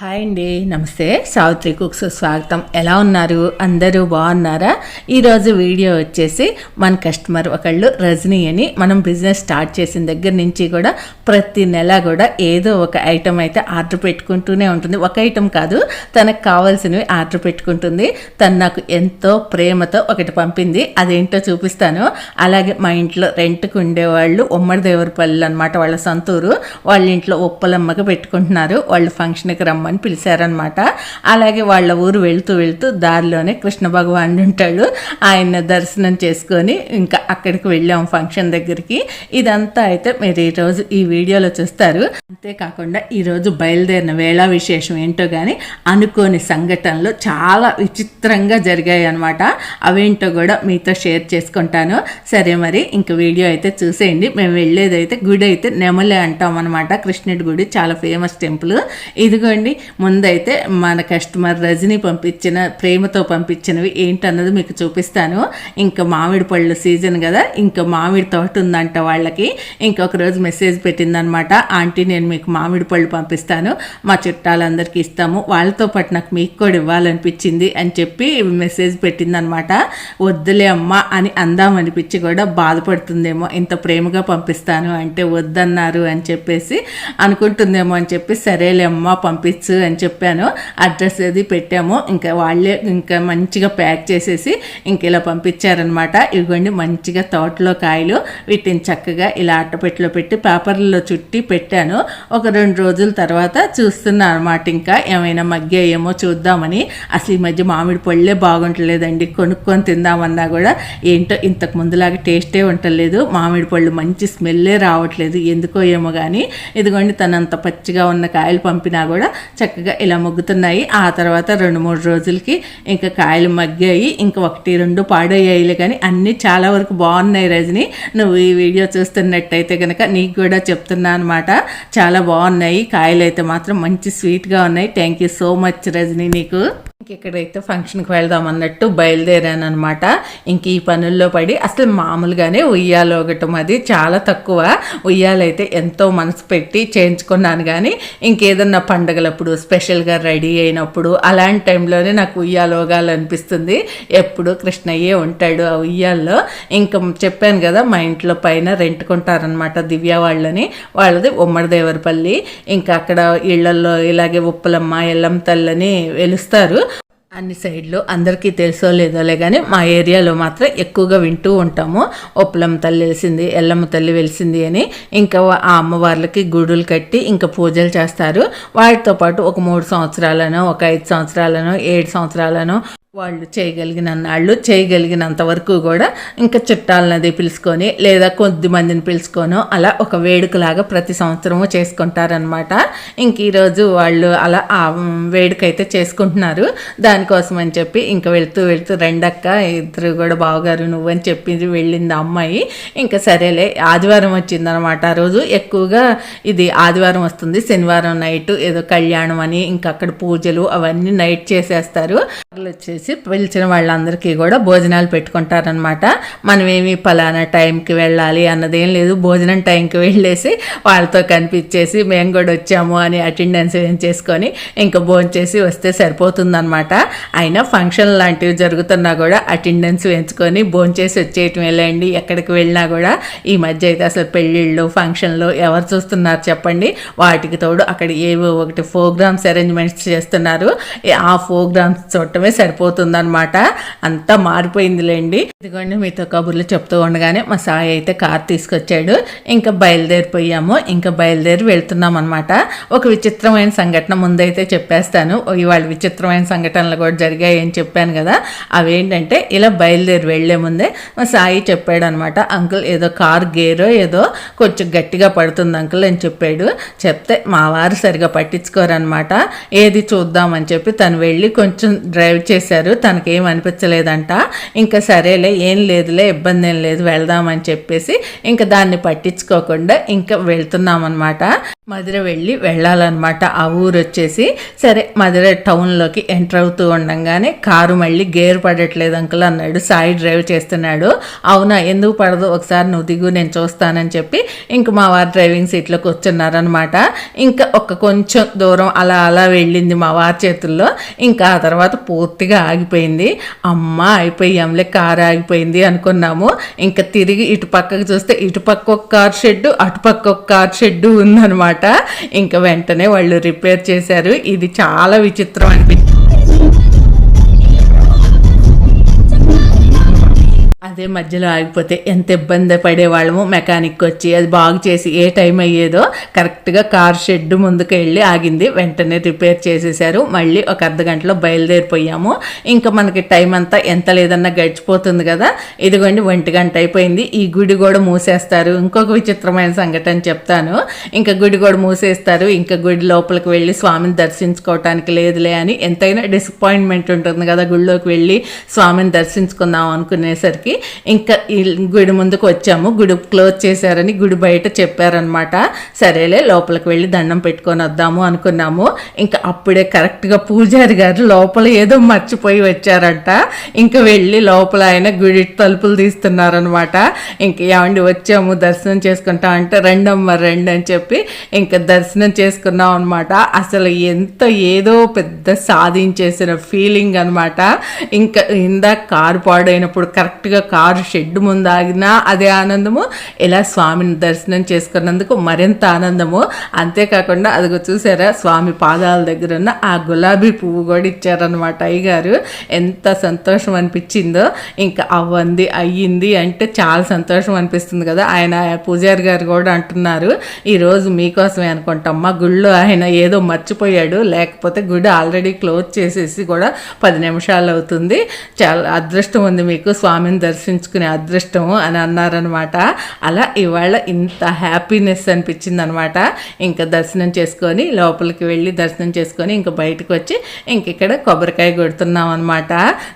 Hi అండి నమస్తే. Savitri cooks స్వాగతం. ఎలా ఉన్నారు? అందరూ బాగున్నారా? ఈరోజు వీడియో వచ్చేసి మన కస్టమర్ ఒకళ్ళు రజనీ అని. మనం బిజినెస్ స్టార్ట్ చేసిన దగ్గర నుంచి కూడా ప్రతి నెల కూడా ఏదో ఒక ఐటెం అయితే ఆర్డర్ పెట్టుకుంటూనే ఉంటుంది. ఒక ఐటెం కాదు తనకు కావాల్సినవి ఆర్డర్ పెట్టుకుంటుంది. తను నాకు ఎంతో ప్రేమతో ఒకటి పంపింది. అదేంటో చూపిస్తాను. అలాగే మా ఇంట్లో రెంట్కి ఉండేవాళ్ళు ఉమ్మడి దేవరపల్లి అనమాట వాళ్ళ సొంతూరు. వాళ్ళ ఇంట్లో ఉప్పలమ్మకు పెట్టుకుంటున్నారు. వాళ్ళు ఫంక్షన్కి రమ్మ రమ్మని పిలిచారనమాట అలాగే వాళ్ళ ఊరు వెళ్తూ వెళ్తూ దారిలోనే కృష్ణ భగవానుడు ఉంటాడు. ఆయన దర్శనం చేసుకొని ఇంకా అక్కడికి వెళ్ళాం ఫంక్షన్ దగ్గరికి. ఇదంతా అయితే మీరు ఈరోజు ఈ వీడియోలో చూస్తారు. అంతేకాకుండా ఈరోజు బయలుదేరిన వేళ విశేషం ఏంటో కానీ అనుకోని సంఘటనలు చాలా విచిత్రంగా జరిగాయి అనమాట అవేంటో కూడా మీతో షేర్ చేసుకుంటాను. సరే మరి ఇంక వీడియో అయితే చూసేయండి. మేము వెళ్ళేదైతే గుడి అయితే నెమలే అంటాం అనమాట కృష్ణుడి గుడి చాలా ఫేమస్ టెంపుల్. ఇదిగోండి ముందైతే మన కస్టమర్ రజని పంపించిన ప్రేమతో పంపించినవి ఏంటన్నది మీకు చూపిస్తాను. ఇంకా మామిడి పళ్ళు సీజన్ కదా ఇంకా మామిడి తోట ఉందంట వాళ్ళకి. ఇంకొక రోజు మెసేజ్ పెట్టిందనమాట ఆంటీ నేను మీకు మామిడి పళ్ళు పంపిస్తాను మా చుట్టాలందరికీ ఇస్తాము వాళ్ళతో పాటు నాకు మీకు కూడా ఇవ్వాలనిపించింది అని చెప్పి మెసేజ్ పెట్టిందనమాట. వద్దులే అమ్మా అని అందామనిపించి కూడా బాధపడుతుందేమో ఇంత ప్రేమగా పంపిస్తాను అంటే వద్దన్నారు అని చెప్పేసి అనుకుంటుందేమో అని చెప్పి సరేలే అమ్మా పంపించు అని చెప్పాను. అడ్రస్ అది పెట్టాము ఇంకా వాళ్ళే ఇంకా మంచిగా ప్యాక్ చేసేసి ఇంక ఇలా పంపించారనమాట ఇదిగోండి మంచిగా తోటలో కాయలు వీటిని చక్కగా ఇలా అట్టపెట్టలో పెట్టి పేపర్లలో చుట్టి పెట్టాను. ఒక రెండు రోజుల తర్వాత చూస్తున్నా అనమాట ఇంకా ఏమైనా మగ్గాయేమో చూద్దామని. అసలు ఈ మధ్య మామిడి పళ్ళే బాగుంటలేదండి. కొనుక్కొని తిందామన్నా కూడా ఏంటో ఇంతకు ముందులాగా టేస్టే ఉండలేదు మామిడి పళ్ళు మంచి స్మెల్లే రావట్లేదు. ఎందుకో ఏమో కానీ ఇదిగోండి తనంత పచ్చిగా ఉన్న కాయలు పంపినా కూడా చక్కగా ఇలా మొగ్గుతున్నాయి. ఆ తర్వాత రెండు మూడు రోజులకి ఇంకా కాయలు మగ్గాయి. ఇంకా ఒకటి రెండు పాడయ్యాయిలే కానీ అన్నీ చాలా వరకు బాగున్నాయి రజని. నువ్వు ఈ వీడియో చూస్తున్నట్టయితే కనుక నీకు కూడా చెప్తున్నా అనమాట చాలా బాగున్నాయి. కాయలు అయితే మాత్రం మంచి స్వీట్గా ఉన్నాయి. Thank you so much Rajani నీకు. ఇక్కడైతే ఫంక్షన్కి వెళ్దాం అన్నట్టు బయలుదేరాను అనమాట ఇంక ఈ పనుల్లో పడి అసలు మామూలుగానే ఉయ్యాలు ఒకటం అది చాలా తక్కువ. ఉయ్యాలైతే ఎంతో మనసు పెట్టి చేయించుకున్నాను కానీ ఇంకేదన్నా పండగలప్పుడు స్పెషల్గా రెడీ అయినప్పుడు అలాంటి టైంలోనే నాకు ఉయ్యాలోగాలనిపిస్తుంది ఎప్పుడు కృష్ణయ్యే ఉంటాడు ఆ ఉయ్యాల్లో. ఇంకా చెప్పాను కదా మా ఇంట్లో పైన రెంట్కుంటారనమాట దివ్య వాళ్ళని. వాళ్ళది ఉమ్మడి దేవరపల్లి ఇంకా అక్కడ ఇళ్ళలో ఇలాగే ఉప్పలమ్మ ఎల్లం తల్లని వెలుస్తారు. అన్ని సైడ్లో అందరికీ తెలుసో లేదోలే కానీ మా ఏరియాలో మాత్రం ఎక్కువగా వింటూ ఉంటాము. ఒప్పలమ్మ తల్లి వెలిసింది ఎల్లమ్మ తల్లి వెలిసింది అని. ఇంకా ఆ అమ్మవార్లకి గుడులు కట్టి ఇంకా పూజలు చేస్తారు. వాటితో పాటు ఒక మూడు సంవత్సరాలను ఒక ఐదు సంవత్సరాలను ఏడు సంవత్సరాలను వాళ్ళు చేయగలిగిన నాళ్ళు చేయగలిగినంత వరకు కూడా ఇంకా చుట్టాలనది పిలుచుకొని లేదా కొద్ది మందిని పిలుచుకోనో అలా ఒక వేడుకలాగా ప్రతి సంవత్సరము చేసుకుంటారనమాట ఇంక ఈరోజు వాళ్ళు అలా ఆ వేడుక అయితే చేసుకుంటున్నారు. దానికోసం అని చెప్పి ఇంకా వెళ్తూ వెళ్తూ రెండక్క ఇద్దరు కూడా బావగారు నువ్వని చెప్పి వెళ్ళింది అమ్మాయి. ఇంకా సరేలే ఆదివారం వచ్చిందనమాట ఆ రోజు. ఎక్కువగా ఇది ఆదివారం వస్తుంది శనివారం నైట్ ఏదో కళ్యాణం అని ఇంకా అక్కడ పూజలు అవన్నీ నైట్ చేసేస్తారు. వచ్చేసి పిలిచిన వాళ్ళందరికీ కూడా భోజనాలు పెట్టుకుంటారనమాట మనమేమి పలానా టైంకి వెళ్ళాలి అన్నదేం లేదు. భోజనం టైంకి వెళ్ళేసి వాళ్ళతో కనిపించేసి మేము కూడా వచ్చాము అని అటెండెన్స్ వేయించేసుకొని ఇంకా భోజనం చేసి వస్తే సరిపోతుందనమాట అయినా ఫంక్షన్ లాంటివి జరుగుతున్నా కూడా అటెండెన్స్ వేయించుకొని భోజనం చేసి వచ్చేయటం వెళ్ళండి. ఎక్కడికి వెళ్ళినా కూడా ఈ మధ్య అయితే అసలు పెళ్ళిళ్ళు ఫంక్షన్లు ఎవరు చూస్తున్నారు చెప్పండి. వాటికి తోడు అక్కడ ఏవో ఒకటి ప్రోగ్రామ్స్ అరేంజ్మెంట్స్ చేస్తున్నారు. ఆ ప్రోగ్రామ్స్ చూడటమే సరిపోతుందన్నమాట అంతా మారిపోయిందిలేండి. ఇదిగోండి మీతో కబుర్లు చెప్తూ ఉండగానే మా సాయి అయితే కార్ తీసుకొచ్చాడు. ఇంకా బయలుదేరిపోయాము. ఇంకా బయలుదేరి వెళ్తున్నాం అనమాట ఒక విచిత్రమైన సంఘటన ముందైతే చెప్పేస్తాను. ఇవాళ విచిత్రమైన సంఘటనలు కూడా జరిగాయని చెప్పాను కదా. అవేంటంటే ఇలా బయలుదేరి వెళ్ళే ముందే మా సాయి చెప్పాడు అనమాట అంకుల్ ఏదో కార్ గేరో ఏదో కొంచెం గట్టిగా పడుతుంది అంకుల్ అని చెప్పాడు. చెప్తే మా వారు సరిగా పట్టించుకోరనమాట ఏది చూద్దామని చెప్పి తను వెళ్ళి కొంచెం డ్రైవ్ చేశారు. తనకేం అనిపించలేదంట ఇంకా సరేలే ఏం లేదులే ఇబ్బంది ఏం లేదు వెళ్దామని చెప్పేసి ఇంకా దాన్ని పట్టించుకోకుండా ఇంకా వెళ్తున్నామన్నమాట. మధుర వెళ్ళి వెళ్ళాలన్నమాట. ఆ ఊరు వచ్చేసి సరే మధుర టౌన్లోకి ఎంటర్ అవుతూ ఉండంగానే కారు మళ్ళీ గేర్ పడట్లేదు అంకుల్ అన్నాడు. సాయి డ్రైవ్ చేస్తున్నాడు. అవునా ఎందుకు పడదు? ఒకసారి నువ్వు దిగు నేను చూస్తానని చెప్పి ఇంక మా వారు డ్రైవింగ్ సీట్లో కూర్చున్నారనమాట ఇంకా ఒక కొంచెం దూరం అలా అలా వెళ్ళింది మా వారి చేతుల్లో. ఇంకా ఆ తర్వాత పూర్తిగా ఆగిపోయింది. అమ్మ అయిపోయాంలే కారు ఆగిపోయింది అనుకున్నాము. ఇంకా తిరిగి ఇటు పక్కకు చూస్తే ఇటు పక్క ఒక కార్ షెడ్ అటుపక్క ఒక కార్ షెడ్ అనమాట. ఇంకా వెంటనే వాళ్ళు రిపేర్ చేశారు. ఇది చాలా విచిత్రం అనిపించింది అదే మధ్యలో ఆగిపోతే ఎంత ఇబ్బంది పడేవాళ్ళము మెకానిక్ వచ్చి అది బాగు చేసి ఏ టైం అయ్యేదో కరెక్ట్గా కార్ షెడ్ ముందుకు వెళ్ళి ఆగింది. వెంటనే రిపేర్ చేసేసారు. మళ్ళీ ఒక అర్ధ గంటలో బయలుదేరిపోయాము. ఇంకా మనకి టైం అంతా ఎంత లేదన్నా గడిచిపోతుంది కదా. ఇదిగోండి ఒంటి గంట అయిపోయింది. ఈ గుడి కూడా మూసేస్తారు. ఇంకొక విచిత్రమైన సంఘటన చెప్తాను. ఇంకా గుడి కూడా మూసేస్తారు. ఇంకా గుడి లోపలికి వెళ్ళి స్వామిని దర్శించుకోవటానికి లేదులే అని ఎంతైనా డిసప్పాయింట్మెంట్ ఉంటుంది కదా గుడిలోకి వెళ్ళి స్వామిని దర్శించుకుందాం అనుకునేసరికి. ఇంకా గుడి ముందుకు వచ్చాము. గుడి క్లోజ్ చేశారని గుడి బయట చెప్పారనమాట సరేలే లోపలికి వెళ్ళి దండం పెట్టుకొని వద్దాము అనుకున్నాము. ఇంకా అప్పుడే కరెక్ట్గా పూజారి గారు లోపల ఏదో మర్చిపోయి వచ్చారంట. ఇంకా వెళ్ళి లోపల ఆయన గుడి తలుపులు తీస్తున్నారనమాట ఇంక ఏమండి వచ్చాము దర్శనం చేసుకుంటాం అంటే రెండమ్మ రెండు అని చెప్పి ఇంకా దర్శనం చేసుకున్నాం అనమాట అసలు ఎంత ఏదో పెద్ద సాధించేసిన ఫీలింగ్ అనమాట ఇంకా ఇందాక కారు పాడైనప్పుడు కరెక్ట్గా కారు షెడ్ ముందు ఆగినా అదే ఆనందము. ఇలా స్వామిని దర్శనం చేసుకున్నందుకు మరింత ఆనందము. అంతేకాకుండా అదిగో చూసారా స్వామి పాదాల దగ్గర ఉన్న ఆ గులాబీ పువ్వు కూడా ఇచ్చారనమాట అయ్యగారు. ఎంత సంతోషం అనిపించిందో. ఇంకా అవ్వంది అయ్యింది అంటే చాలా సంతోషం అనిపిస్తుంది కదా. ఆయన పూజారి గారు కూడా అంటున్నారు ఈరోజు మీకోసమే అనుకుంటామ్మా. గుళ్ళో ఆయన ఏదో మర్చిపోయాడు. లేకపోతే గుడి ఆల్రెడీ క్లోజ్ చేసేసి కూడా పది నిమిషాలు అవుతుంది. చాలా అదృష్టం ఉంది మీకు స్వామిని దర్శనం దర్శించుకునే అదృష్టము అని అన్నారనమాట. అలా ఇవాళ ఇంత హ్యాపీనెస్ అనిపించింది అనమాట ఇంకా దర్శనం చేసుకొని లోపలికి వెళ్ళి దర్శనం చేసుకొని ఇంకా బయటకు వచ్చి ఇంక ఇక్కడ కొబ్బరికాయ కొడుతున్నాం అనమాట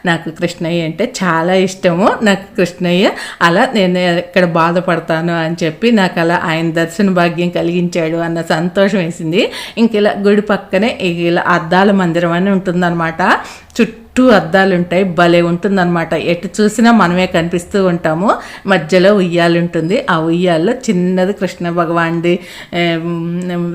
నాకు కృష్ణయ్య అంటే చాలా ఇష్టము. నాకు కృష్ణయ్య అలా నేను ఇక్కడ బాధపడతాను అని చెప్పి నాకు అలా ఆయన దర్శన భాగ్యం కలిగించాడు అన్న సంతోషం వేసింది. ఇంక ఇలా గుడి పక్కనే ఇలా అద్దాల మందిరం అని ఉంటుందన్నమాట చుట్టూ చుట్టూ అద్దాలు ఉంటాయి భలే ఉంటుందన్నమాట. ఎటు చూసినా మనమే కనిపిస్తూ ఉంటాము. మధ్యలో ఉయ్యాలు ఉంటుంది ఆ ఉయ్యాల్లో చిన్నది కృష్ణ భగవాన్ది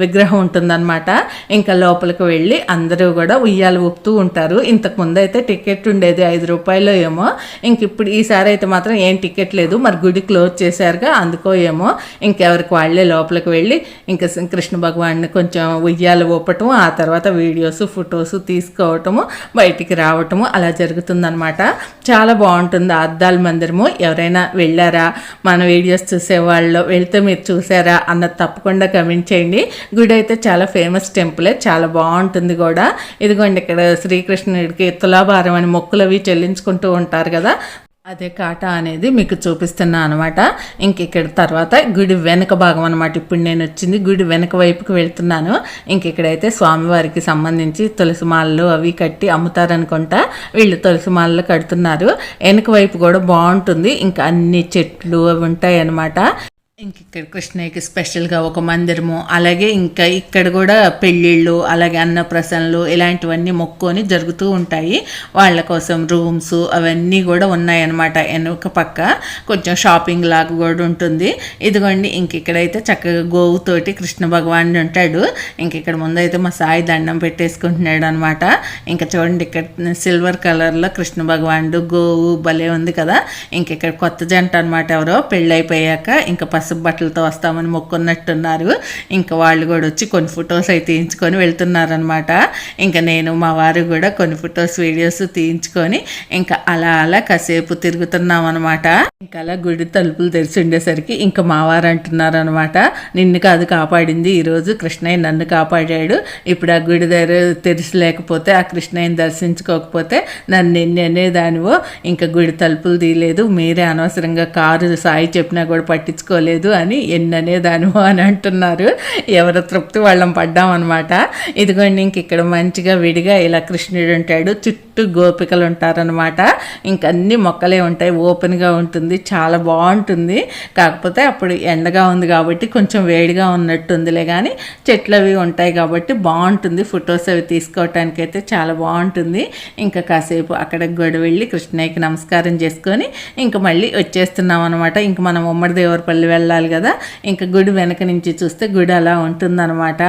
విగ్రహం ఉంటుందన్నమాట. ఇంకా లోపలికి వెళ్ళి అందరూ కూడా ఉయ్యాలు ఊపుతూ ఉంటారు. ఇంతకు ముందు అయితే టికెట్ ఉండేది ఐదు రూపాయలు ఏమో. ఇంక ఇప్పుడు ఈసారి అయితే మాత్రం ఏం టికెట్ లేదు. మరి గుడి క్లోజ్ చేశారుగా అందుకో ఏమో. ఇంకెవరికి వాళ్ళే లోపలికి వెళ్ళి ఇంకా కృష్ణ భగవాన్ని కొంచెం ఉయ్యాలు ఊపటం ఆ తర్వాత వీడియోస్ ఫొటోస్ తీసుకోవటము బయటికి రావటం. రావటము అలా జరుగుతుందనమాట చాలా బాగుంటుంది ఆ అద్దాల మందిరము. ఎవరైనా వెళ్ళారా? మన వీడియోస్ చూసేవాళ్ళు వెళ్తే మీరు చూసారా అన్నది తప్పకుండా కమెంట్ చేయండి. గుడి అయితే చాలా ఫేమస్ టెంపులే చాలా బాగుంటుంది కూడా. ఇదిగోండి ఇక్కడ శ్రీకృష్ణుడికి తులాభారం అని మొక్కులు అవి చెల్లించుకుంటూ ఉంటారు కదా. అదే కాటా అనేది మీకు చూపిస్తున్నా అనమాట ఇంక ఇక్కడ తర్వాత గుడి వెనక భాగం అనమాట ఇప్పుడు నేను వచ్చింది గుడి వెనక వైపుకి వెళ్తున్నాను. ఇంక ఇక్కడైతే స్వామివారికి సంబంధించి తులసి మాలలు అవి కట్టి అమ్ముతారనుకుంటా వీళ్ళు తులసి మాలలు కడుతున్నారు. వెనక వైపు కూడా బాగుంటుంది. ఇంకా అన్ని చెట్లు అవి ఉంటాయి అనమాట ఇంక ఇక్కడ కృష్ణయ్యకి స్పెషల్గా ఒక మందిరము అలాగే ఇంకా ఇక్కడ కూడా పెళ్ళిళ్ళు అలాగే అన్నప్రసన్నలు ఇలాంటివన్నీ మొక్కుకొని జరుగుతూ ఉంటాయి. వాళ్ళ కోసం రూమ్స్ అవన్నీ కూడా ఉన్నాయన్నమాట వెనుక పక్క. కొంచెం షాపింగ్ లాగా కూడా ఉంటుంది. ఇదిగోండి ఇంక ఇక్కడైతే చక్కగా గోవుతోటి కృష్ణ భగవాన్ ఉంటాడు. ఇంక ఇక్కడ ముందైతే మా సాయి దండం పెట్టేసుకుంటున్నాడు అనమాట ఇంకా చూడండి ఇక్కడ సిల్వర్ కలర్లో కృష్ణ భగవానుడు గోవు భలే ఉంది కదా. ఇంక ఇక్కడ కొత్త జంట అనమాట ఎవరో. పెళ్ళైపోయాక ఇంకా పసుపు బట్టలతో వస్తామని మొక్కున్నట్టున్నారు. ఇంకా వాళ్ళు కూడా వచ్చి కొన్ని ఫొటోస్ అయితే తీయించుకొని వెళ్తున్నారనమాట ఇంకా నేను మా వారు కూడా కొన్ని ఫొటోస్ వీడియోస్ తీయించుకొని ఇంకా అలా అలా కాసేపు తిరుగుతున్నాం అనమాట ఇంకా అలా గుడి తలుపులు తెరిచి ఉండేసరికి ఇంకా మా వారు అంటున్నారు అనమాట నిన్ను కాదు కాపాడింది ఈరోజు కృష్ణయ్య నన్ను కాపాడాడు. ఇప్పుడు ఆ గుడి దగ్గర తెరిచి లేకపోతే ఆ కృష్ణయ్యని దర్శించుకోకపోతే నన్ను నిన్ను అనేదానివో. ఇంకా గుడి తలుపులు తీయలేదు మీరే అనవసరంగా కారు సాయి చెప్పినా కూడా పట్టించుకోలేదు. లేదు అని ఎన్ననేదాను అని అంటున్నారు. ఎవరి తృప్తి వాళ్ళం పడ్డామన్నమాట. ఇదిగోండి ఇంక ఇక్కడ మంచిగా విడిగా ఇలా కృష్ణుడు ఉంటాడు. చుట్టూ గోపికలు ఉంటారనమాట ఇంకన్నీ అన్ని మొక్కలే ఉంటాయి. ఓపెన్గా ఉంటుంది. చాలా బాగుంటుంది. కాకపోతే అప్పుడు ఎండగా ఉంది కాబట్టి కొంచెం వేడిగా ఉన్నట్టుందిలే కానీ చెట్లు అవి ఉంటాయి కాబట్టి బాగుంటుంది. ఫొటోస్ అవి తీసుకోవటానికి అయితే చాలా బాగుంటుంది. ఇంకా కాసేపు అక్కడ గొడవ వెళ్ళి కృష్ణయ్యకి నమస్కారం చేసుకొని ఇంకా మళ్ళీ వచ్చేస్తున్నాం అనమాట ఇంక మనం ఉమ్మడి దేవరపల్లి వెళ్ళాలి. కదా. ఇంకా గుడి వెనక నుంచి చూస్తే గుడి అలా ఉంటుందన్నమాట.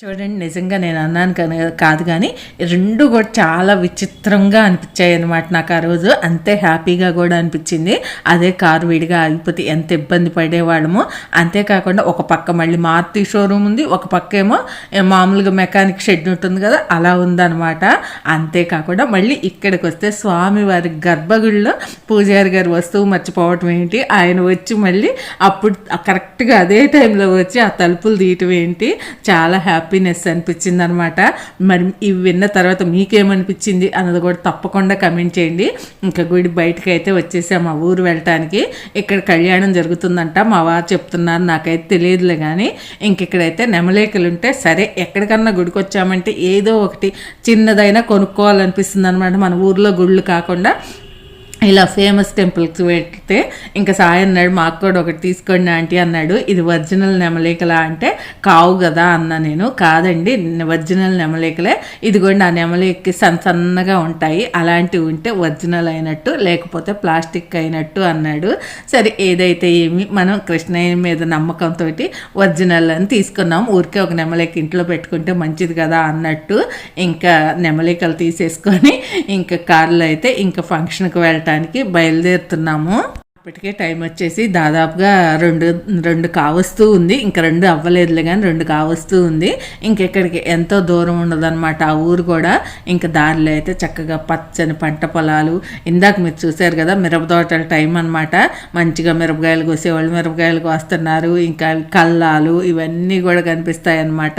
చూడండి నిజంగా నేను అన్నాను కనుక కాదు కానీ రెండు కూడా చాలా విచిత్రంగా అనిపించాయి అనమాట నాకు ఆ రోజు. అంతే హ్యాపీగా కూడా అనిపించింది. అదే కారు విడిగా ఆగిపోతే ఎంత ఇబ్బంది పడేవాళ్ళము. అంతేకాకుండా ఒక పక్క మళ్ళీ మారుతి షోరూమ్ ఉంది ఒక పక్క ఏమో మామూలుగా మెకానిక్ షెడ్ ఉంటుంది కదా అలా ఉందన్నమాట. అంతేకాకుండా మళ్ళీ ఇక్కడికి వస్తే స్వామివారి గర్భగుడిలో పూజారి గారి వస్తువు మర్చిపోవటం ఏంటి? ఆయన వచ్చి మళ్ళీ అప్పుడు కరెక్ట్గా అదే టైంలో వచ్చి ఆ తలుపులు తీయటం ఏంటి? చాలా హ్యాపీ హ్యాపీనెస్ అనిపించింది అనమాట మరి ఇవి విన్న తర్వాత మీకేమనిపించింది అన్నది కూడా తప్పకుండా కమెంట్ చేయండి. ఇంకా గుడి బయటకు అయితే వచ్చేసాం మా ఊరు వెళ్ళటానికి. ఇక్కడ కళ్యాణం జరుగుతుందంట మా వారు చెప్తున్నారు నాకైతే తెలియదులే కానీ ఇంకెక్కడైతే నెమలేకలు ఉంటే సరే ఎక్కడికన్నా గుడికి వచ్చామంటే ఏదో ఒకటి చిన్నదైనా కొనుక్కోవాలనిపిస్తుంది అనమాట మన ఊర్లో గుళ్ళు కాకుండా. ఇలా ఫేమస్ టెంపుల్కి వెళ్తే ఇంకా సాయి అన్నాడు మాకు కూడా ఒకటి తీసుకోండి ఆంటీ అన్నాడు. ఇది ఒరిజినల్ నెమలికలా అంటే కావు కదా అన్నా నేను. కాదండి ఒరిజినల్ నెమలికలే. ఇదిగోండి ఆ నెమలికి సన్న సన్నగా ఉంటాయి. అలాంటివి ఉంటే ఒరిజినల్ అయినట్టు లేకపోతే ప్లాస్టిక్ అయినట్టు అన్నాడు. సరే ఏదైతే ఏమి మనం కృష్ణయ్య మీద నమ్మకంతో ఒరిజినల్ అని తీసుకున్నాం. ఊరికే ఒక నెమలిక ఇంట్లో పెట్టుకుంటే మంచిది కదా అన్నట్టు ఇంకా నెమలికలు తీసేసుకొని ఇంకా కార్లో అయితే ఇంకా ఫంక్షన్కి వెళ్ళటానికి బయలుదేరుతున్నాము. ఇప్పటికే టైం వచ్చేసి దాదాపుగా రెండు రెండు కావస్తూ ఉంది. ఇంకా రెండు అవ్వలేదులే కానీ రెండు కావస్తూ ఉంది. ఇంకెక్కడికి ఎంతో దూరం ఉండదన్నమాట ఆ ఊరు కూడా. ఇంకా దారిలో అయితే చక్కగా పచ్చని పంట పొలాలు. ఇందాక మీరు చూశారు కదా మిరప తోటల టైం అనమాట మంచిగా మిరపకాయలు కోసేవాళ్ళు మిరపకాయలు కోస్తున్నారు. ఇంకా కల్లాలు ఇవన్నీ కూడా కనిపిస్తాయి అనమాట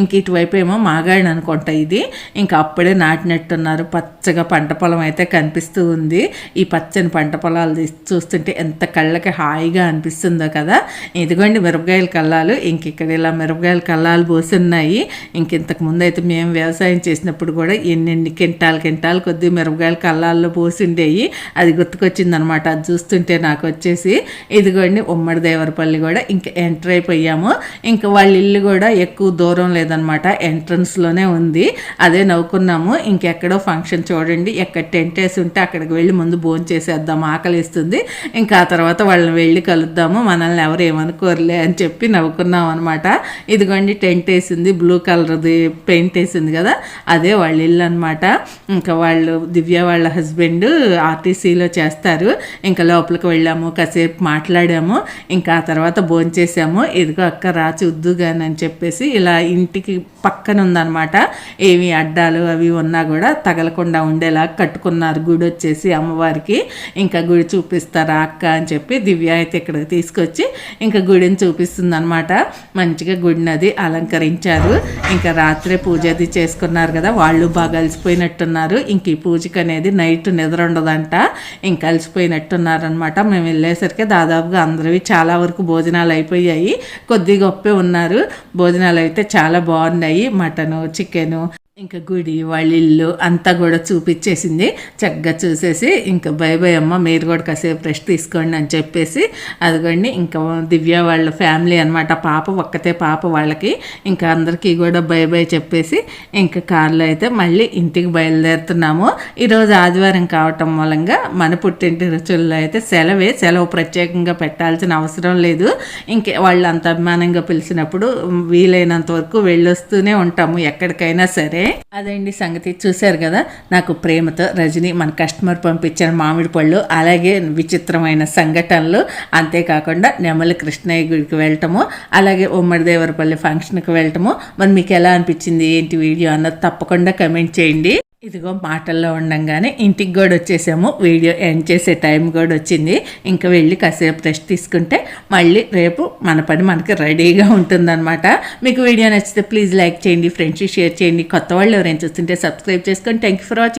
ఇంక ఇటువైపు ఏమో మాగాడిని అనుకుంటా ఇది. ఇంకా అప్పుడే నాటినట్టున్నారు. పచ్చగా పంట పొలం అయితే కనిపిస్తూ ఉంది. ఈ పచ్చని పంట పొలాలు చూస్తుంటే చూస్తుంటే ఎంత కళ్ళకి హాయిగా అనిపిస్తుందో కదా. ఇదిగోండి మిరపకాయల కల్లాలు ఇంక ఇక్కడ ఇలా మిరపకాయల కల్లాలు పోసి ఉన్నాయి ఇంక ఇంతకు ముందు అయితే మేము వ్యవసాయం చేసినప్పుడు కూడా ఎన్నెన్ని కింటాలు కింటాలు కొద్ది మిరపకాయల కల్లాల్లో పోసి ఉండేవి అది గుర్తుకొచ్చిందనమాట. అది చూస్తుంటే నాకు వచ్చేసి ఇదిగోండి ఉమ్మడి దేవరపల్లి కూడా ఇంకా ఎంటర్ అయిపోయాము. ఇంకా వాళ్ళ ఇల్లు కూడా ఎక్కువ దూరం లేదనమాట. ఎంట్రన్స్లోనే ఉంది. అదే నవ్వుకున్నాము. ఇంకెక్కడో ఫంక్షన్ చూడండి. ఎక్కడ టెంట్ వేసి ఉంటే అక్కడికి వెళ్ళి ముందు భోజనం చేసేద్దాం ఆకలిస్తుంది. ఇంకా ఆ తర్వాత వాళ్ళని వెళ్ళి కలుద్దాము మనల్ని ఎవరు ఏమనుకోరులే అని చెప్పి నవ్వుకున్నాం అనమాట ఇదిగోండి టెంట్ వేసింది బ్లూ కలర్ది పెయింట్ వేసింది కదా అదే వాళ్ళ ఇల్లు అనమాట ఇంకా వాళ్ళు దివ్య వాళ్ళ హస్బెండ్ ఆర్టీసీలో చేస్తారు. ఇంకా లోపలికి వెళ్ళాము కాసేపు మాట్లాడాము ఇంకా ఆ తర్వాత భోంచేసాము ఇదిగో అక్క రా చూద్దుగాని అని చెప్పేసి ఇలా ఇంటికి పక్కన ఉందన్నమాట. ఏమి అడ్డాలు అవి ఉన్నా కూడా తగలకుండా ఉండేలా కట్టుకున్నారు గుడి వచ్చేసి అమ్మవారికి. ఇంకా గుడి చూపిస్తారా అక్క అని చెప్పి దివ్య అయితే ఇక్కడికి తీసుకొచ్చి ఇంకా గుడిని చూపిస్తుంది అనమాట మంచిగా గుడిని అది అలంకరించారు. ఇంకా రాత్రే పూజ అది చేసుకున్నారు కదా వాళ్ళు బాగా అలసిపోయినట్టున్నారు. ఇంక ఈ పూజకి అనేది నైట్ నిద్ర ఉండదంట. ఇంకా అలసిపోయినట్టున్నారనమాట మేము వెళ్ళేసరికి దాదాపుగా అందరివి చాలా వరకు భోజనాలు అయిపోయాయి. కొద్ది గొప్పే ఉన్నారు. భోజనాలు అయితే చాలా బాగున్నాయి. మటను చికెను ఇంకా గుడి వాళ్ళ ఇల్లు అంతా కూడా చూపించేసింది. చక్కగా చూసేసి ఇంకా బై బై అమ్మ మీరు కూడా కాసేపు రెస్ట్ తీసుకోండి అని చెప్పేసి అదిగోండి ఇంకా దివ్య వాళ్ళ ఫ్యామిలీ అనమాట పాప ఒక్కతే పాప వాళ్ళకి. ఇంకా అందరికీ కూడా బై బై చెప్పేసి ఇంకా కార్లో అయితే మళ్ళీ ఇంటికి బయలుదేరుతున్నాము. ఈరోజు ఆదివారం కావటం మూలంగా మన పుట్టింటి రుచుల్లో అయితే సెలవే. సెలవు ప్రత్యేకంగా పెట్టాల్సిన అవసరం లేదు. ఇంకే వాళ్ళు అంత అభిమానంగా పిలిచినప్పుడు వీలైనంత వరకు వెళ్ళొస్తూనే ఉంటాము ఎక్కడికైనా సరే. అదండి సంగతి? చూశారు కదా? నాకు ప్రేమతో రజని మన కస్టమర్ పంపించిన మామిడి పళ్ళు అలాగే విచిత్రమైన సంఘటనలు. అంతేకాకుండా నెమలి కృష్ణయ్య గుడికి వెళ్ళటము అలాగే ఉమ్మడి దేవరపల్లి ఫంక్షన్కి వెళ్ళటము. మరి మీకు ఎలా అనిపించింది? ఏంటి వీడియో అన్నది తప్పకుండా కమెంట్ చేయండి. ఇదిగో మాటల్లో ఉండంగానే ఇంటికి కూడా వచ్చేసాము. వీడియో ఎండ్ చేసే టైం కూడా వచ్చింది. ఇంకా వెళ్ళి కాసేపు రెస్ట్ తీసుకుంటే మళ్ళీ రేపు మన పని మనకి రెడీగా ఉంటుందన్నమాట. మీకు వీడియో నచ్చితే ప్లీజ్ లైక్ చేయండి ఫ్రెండ్స్ షేర్ చేయండి. కొత్త వాళ్ళు ఎవరైనా చూస్తుంటే సబ్స్క్రైబ్ చేసుకోండి థ్యాంక్ యూ ఫర్ వాచింగ్.